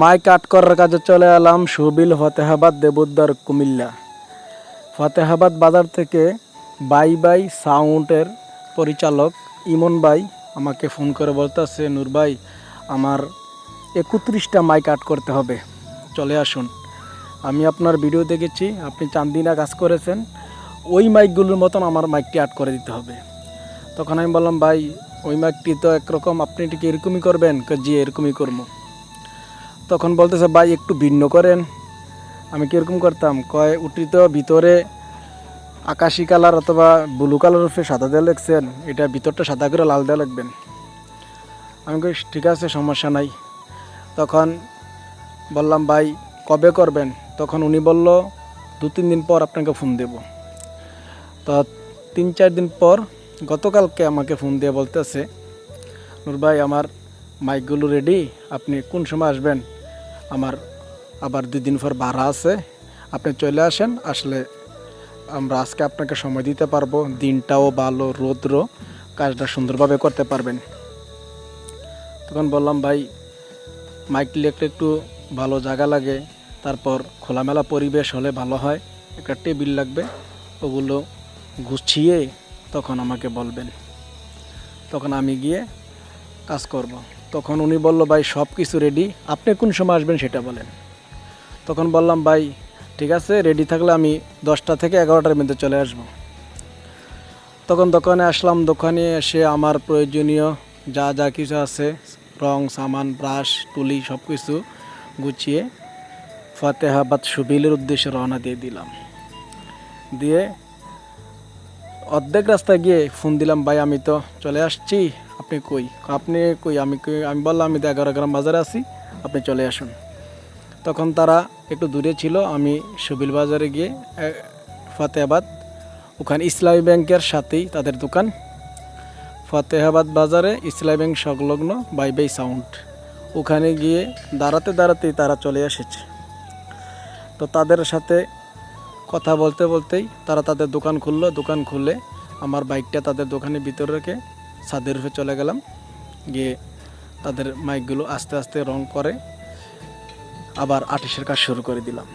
Mic আট করার কাজে চলে এলাম সুবিল ফতেহাবাদ দেবুদ্দার কুমিল্লা। ফতেহাবাদ বাজার থেকে বাই বাই সাউন্ডের পরিচালক ইমন ভাই আমাকে ফোন করে বলতেছে, নূর ভাই, আমার একত্রিশটা মাইক আট করতে হবে। চলে আসুন। আমি আপনার ভিডিও দেখেছি, আপনি চান্দিনা কাজ করেছেন, ওই মাইকগুলোর মতন আমার মাইকটি আট করে দিতে হবে। তখন আমি বললাম, ভাই, ওই মাইকটি তো একরকম, আপনি ঠিক এরকমই করবেন? জি, এরকমই করব। তখন বলতেছে, ভাই, একটু ভিন্ন করেন। আমি কীরকম করতাম, কয় উটি তো ভিতরে আকাশি কালার অথবা ব্লু কালার উপরে সাদা দেওয়া লিখছেন এটা ভিতরটা সাদা করে লাল দেওয়া লিখবেন আমি কই, ঠিক আছে, সমস্যা নাই। তখন বললাম, ভাই, কবে করবেন? তখন উনি বলল, দু, তিন দিন পর আপনাকে ফোন দেব। তো তিন, চার দিন পর গতকালকে আমাকে ফোন দিয়ে বলতেছে, নূর ভাই, আমার মাইকগুলো রেডি আপনি কোন সময় আসবেন? আমার আবার দুই দিন পর ভাড়া আছে। আপনি চলে আসেন, আসলে আমরা আজকে আপনাকে সময় দিতে পারব। দিনটাও ভালো, রৌদ্র, কাজটা সুন্দরভাবে করতে পারবেন। তখন বললাম, ভাই মাইক লিখলে একটু ভালো জায়গা লাগে। তারপর খোলামেলা পরিবেশ হলে ভালো হয়। একটা টেবিল লাগবে। ওগুলো গুছিয়ে তখন আমাকে বলবেন। তখন আমি গিয়ে কাজ করব। তখন উনি বলল, ভাই সব কিছু রেডি আপনি কোন সময় আসবেন সেটা বলেন। তখন বললাম, ভাই, ঠিক আছে রেডি থাকলে আমি দশটা থেকে এগারোটার মধ্যে চলে আসব। তখন দোকানে আসলাম, দোকানে এসে আমার প্রয়োজনীয় যা যা কিছু আছে, রং, সামান, ব্রাশ, তুলি সব কিছু গুছিয়ে ফতেহাবাদ সুবিলের উদ্দেশ্যে রওনা দিয়ে দিলাম। দিয়ে অর্ধেক রাস্তায় গিয়ে ফোন দিলাম, ভাই, আমি তো চলে আসছি। আপনি কই? আপনি কই? আমি আমি বললাম, আমি তো এগারো গ্রাম বাজারে আছি, আপনি চলে আসুন। তখন তারা একটু দূরে ছিল, আমি সুবিল বাজারে গিয়ে ফতেহাবাদ, ওখানে ইসলামী ব্যাংকের সাথেই তাদের দোকান। ফতেহাবাদ বাজারে ইসলামী ব্যাংক সংলগ্ন বাই বাই সাউন্ড। ওখানে গিয়ে দাঁড়াতে দাঁড়াতেই তারা চলে এসেছে। তো তাদের সাথে কথা বলতে বলতেই তারা তাদের দোকান খুললো। দোকান খুলে আমার বাইকটা তাদের দোকানের ভিতরে রেখে ছাদের রূপে চলে গেলাম। গিয়ে তাদের মাইকগুলো আস্তে আস্তে রং করে আবার আর্টিস্টের কাজ শুরু করে দিলাম।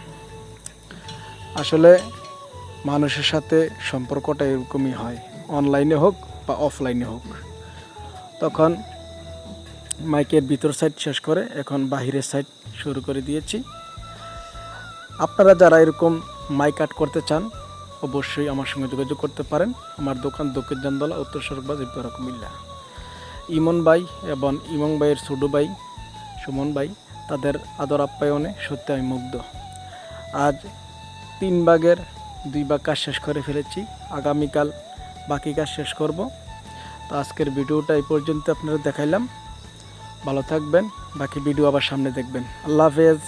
আসলে মানুষের সাথে সম্পর্কটা এরকমই হয়, অনলাইনে হোক বা অফলাইনে হোক। তখন মাইকের ভিতর সাইড শেষ করে এখন বাহিরের সাইড শুরু করে দিয়েছি। আপনারা যারা এরকম মাইক আর্ট করতে চান অবশ্যই আমার সঙ্গে যোগাযোগ করতে পারেন। আমার দোকান দক্ষিণ জান্দলা উত্তর সড়কবাজ ইপারা কুমিল্লা ইমন ভাই এবং ইমন ভাইয়ের ছোটো ভাই সুমন ভাই, তাদের আদর আপ্যায়নে সত্যি আমি মুগ্ধ। আজ তিন ভাগের দুই ভাগ কাজ শেষ করে ফেলেছি। আগামীকাল বাকি কাজ শেষ করব। তো আজকের ভিডিওটা এই পর্যন্ত আপনারা দেখাইলাম। ভালো থাকবেন। বাকি ভিডিও আবার সামনে দেখবেন। আল্লাহ হাফেজ।